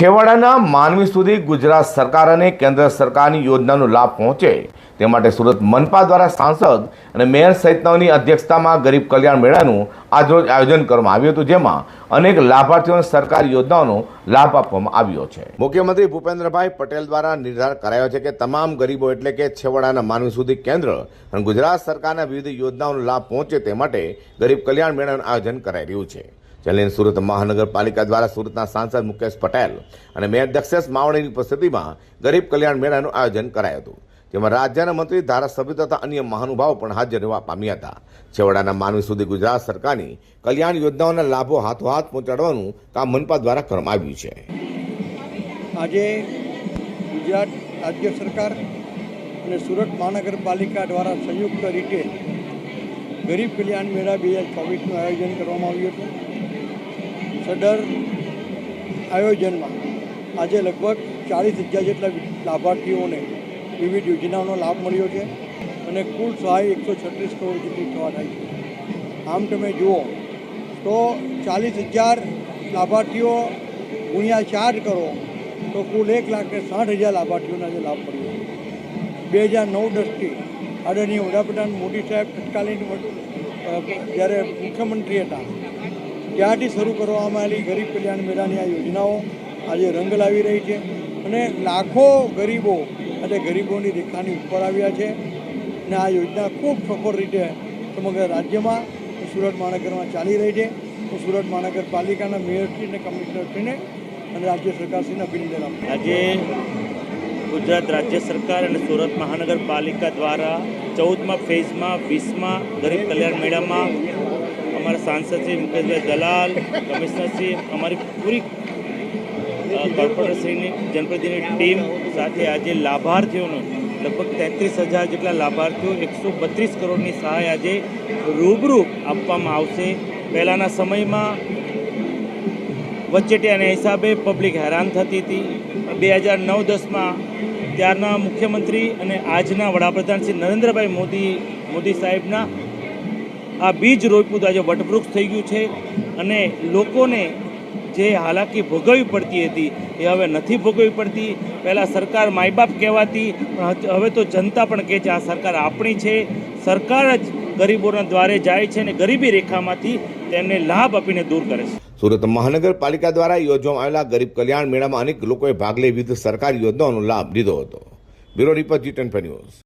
છેવાડાના માનવી સુધી ગુજરાત સરકાર અને કેન્દ્ર સરકારની યોજનાનો લાભ પહોંચે. તે માટે સુરત મનપા દ્વારા સાંસદ અને મેયર સહિતનાઓની અધ્યક્ષતામાં ગરીબ કલ્યાણ મેળાનું આજરોજ આયોજન કરવામાં આવ્યું હતું, જેમાં અનેક લાભાર્થીઓને સરકારી યોજનાઓનો લાભ આપવામાં આવ્યો છે. મુખ્યમંત્રી ભૂપેન્દ્રભાઈ પટેલ દ્વારા નિર્ધાર કરાયો છે કે તમામ ગરીબો એટલે કે છેવાડાના માનવી સુધી કેન્દ્ર અને ગુજરાત સરકારના વિવિધ યોજનાઓનો લાભ પહોંચે તે માટે ગરીબ કલ્યાણ મેળાનું આયોજન કરાઈ રહ્યું છે. જેને સુરત મહાનગરપાલિકા દ્વારા સુરતના સાંસદ મુકેશ પટેલ અને મેયર દક્ષેશ માવણીની ઉપસ્થિતિમાં ગરીબ કલ્યાણ મેળાનું આયોજન કરાયું હતું. જેમાં રાજ્યના મંત્રી, ધારાસભ્ય તથા અન્ય મહાનુભાવો પણ હાજર રહેવા પામ્યા હતા. છેવાડાના માનવી સુધી ગુજરાત સરકારની કલ્યાણ યોજનાઓના લાભો હાથોહાથ પહોંચાડવાનું કામ મનપા દ્વારા કરવામાં આવ્યું છે. આજે ગુજરાત રાજ્ય સરકાર અને સુરત મહાનગરપાલિકા દ્વારા સંયુક્ત રીતે ગરીબ કલ્યાણ મેળા બે હજાર ચોવીસનું આયોજન કરવામાં આવ્યું હતું. સદર આયોજનમાં આજે લગભગ ચાલીસ હજાર જેટલા લાભાર્થીઓને વિવિધ યોજનાઓનો લાભ મળ્યો છે અને કુલ સહાય એકસો છત્રીસ કરોડ જેટલી થવા થાય છે. આમ તમે જુઓ તો ચાલીસ હજાર લાભાર્થીઓ ગુણ્યા ચાર કરો તો કુલ એક લાખ ને સાઠ હજાર લાભાર્થીઓને આજે લાભ મળ્યો બે હજાર નવ દસથી આદરણીય વડાપ્રધાન મોદી સાહેબ તત્કાલીન જ્યારે મુખ્યમંત્રી હતા ત્યારથી શરૂ કરવામાં આવેલી ગરીબ કલ્યાણ મેળાની આ યોજનાઓ આજે રંગ લાવી રહી છે અને લાખો ગરીબો આજે ગરીબોની રેખાની ઉપર આવ્યા છે અને આ યોજના ખૂબ સફળ રીતે સમગ્ર રાજ્યમાં સુરત મહાનગરમાં ચાલી રહી છે હું સુરત મહાનગરપાલિકાના મેયરશ્રી અને કમિશનરશ્રીને અને રાજ્ય સરકારશ્રીને અભિનંદન આપું. આજે ગુજરાત રાજ્ય સરકાર અને સુરત મહાનગરપાલિકા દ્વારા ચૌદમાં ફેઝમાં વીસમાં ગરીબ કલ્યાણ મેળામાં અમારા સાંસદ શ્રી મુકેશભાઈ દલાલ કમિશનરશ્રી અમારી પૂરી કોર્પોરેટરશ્રીની જનપ્રતિનિધિની ટીમ સાથે આજે લાભાર્થીઓનો લગભગ તેત્રીસ હજાર જેટલા લાભાર્થીઓ એકસો બત્રીસ કરોડની સહાય આજે રૂબરૂ આપવામાં આવશે. પહેલાંના સમયમાં વચેટિયાના હિસાબે પબ્લિક હેરાન થતી હતી. બે હજાર નવ દસમાં ત્યારના મુખ્યમંત્રી અને આજના વડાપ્રધાન શ્રી નરેન્દ્રભાઈ મોદી મોદી સાહેબના આ બીજ રોપ્યું આજે વટવૃક્ષ થઈ ગયું છે અને લોકોને જે હાલાકી ભોગવવી પડતી હતી એ હવે નથી ભોગવવી પડતી. પહેલાં સરકાર માયબાપ કહેવાતી, પણ હવે તો જનતા પણ કહે છે આ સરકાર આપણી છે. સરકાર જ ગરીબોના દ્વારે જાય છે અને ગરીબી રેખામાંથી તેમને લાભ આપીને દૂર કરે છે. સુરત મહાનગરપાલિકા દ્વારા યોજવામાં આવેલા ગરીબ કલ્યાણ મેળામાં અનેક લોકોએ ભાગ લઈ વિવિધ સરકારી યોજનાઓનો લાભ લીધો હતો. Bureau report G ten news.